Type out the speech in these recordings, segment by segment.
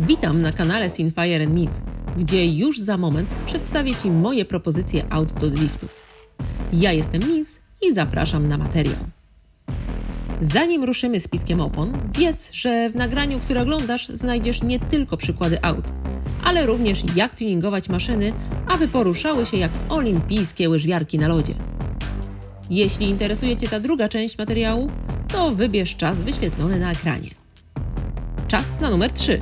Witam na kanale Sinfire Meets, gdzie już za moment przedstawię Ci moje propozycje aut do driftów. Ja jestem Miss i zapraszam na materiał. Zanim ruszymy z piskiem opon, wiedz, że w nagraniu, które oglądasz, znajdziesz nie tylko przykłady aut, ale również jak tuningować maszyny, aby poruszały się jak olimpijskie łyżwiarki na lodzie. Jeśli interesuje Cię ta druga część materiału, to wybierz czas wyświetlony na ekranie. Czas na numer 3.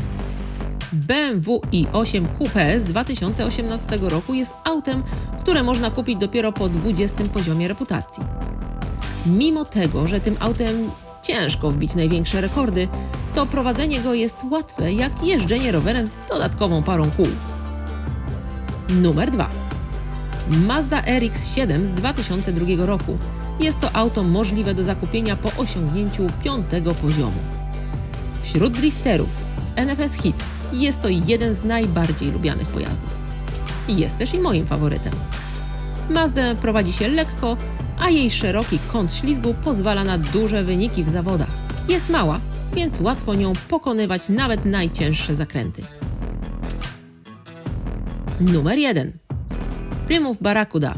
BMW i8 Coupe z 2018 roku jest autem, które można kupić dopiero po 20 poziomie reputacji. Mimo tego, że tym autem ciężko wbić największe rekordy, to prowadzenie go jest łatwe jak jeżdżenie rowerem z dodatkową parą kół. Numer 2. Mazda RX-7 z 2002 roku. Jest to auto możliwe do zakupienia po osiągnięciu piątego poziomu. Wśród drifterów NFS Hit jest to jeden z najbardziej lubianych pojazdów. Jest też i moim faworytem. Mazdę prowadzi się lekko, a jej szeroki kąt ślizgu pozwala na duże wyniki w zawodach. Jest mała, więc łatwo nią pokonywać nawet najcięższe zakręty. Numer 1. Plymouth Barracuda.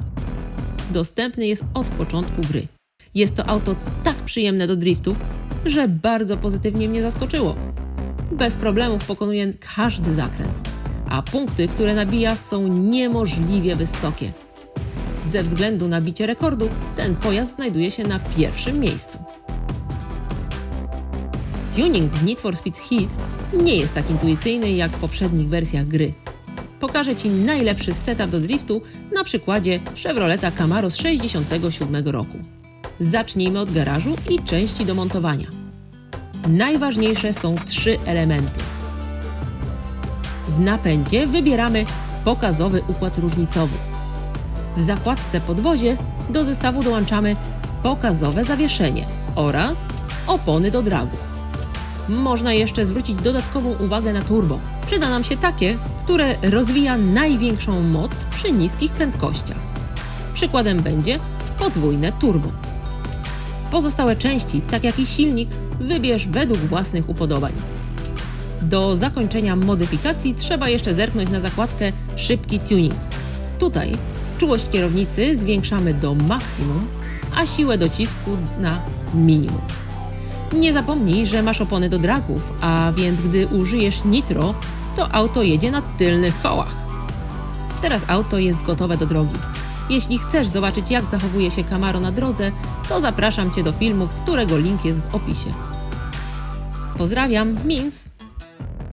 Dostępny jest od początku gry. Jest to auto tak przyjemne do driftów, że bardzo pozytywnie mnie zaskoczyło. Bez problemów pokonuje każdy zakręt, a punkty, które nabija, są niemożliwie wysokie. Ze względu na bicie rekordów, ten pojazd znajduje się na pierwszym miejscu. Tuning w Need for Speed Heat nie jest tak intuicyjny jak w poprzednich wersjach gry. Pokażę Ci najlepszy setup do driftu na przykładzie Chevroleta Camaro z 67 roku. Zacznijmy od garażu i części do montowania. Najważniejsze są trzy elementy. W napędzie wybieramy pokazowy układ różnicowy. W zakładce podwozie do zestawu dołączamy pokazowe zawieszenie oraz opony do dragów. Można jeszcze zwrócić dodatkową uwagę na turbo. Przyda nam się takie, które rozwija największą moc przy niskich prędkościach. Przykładem będzie podwójne turbo. Pozostałe części, tak jak i silnik, wybierz według własnych upodobań. Do zakończenia modyfikacji trzeba jeszcze zerknąć na zakładkę Szybki Tuning. Tutaj czułość kierownicy zwiększamy do maksimum, a siłę docisku na minimum. Nie zapomnij, że masz opony do dragów, a więc gdy użyjesz nitro, to auto jedzie na tylnych kołach. Teraz auto jest gotowe do drogi. Jeśli chcesz zobaczyć, jak zachowuje się Camaro na drodze, to zapraszam Cię do filmu, którego link jest w opisie. Pozdrawiam, Mins!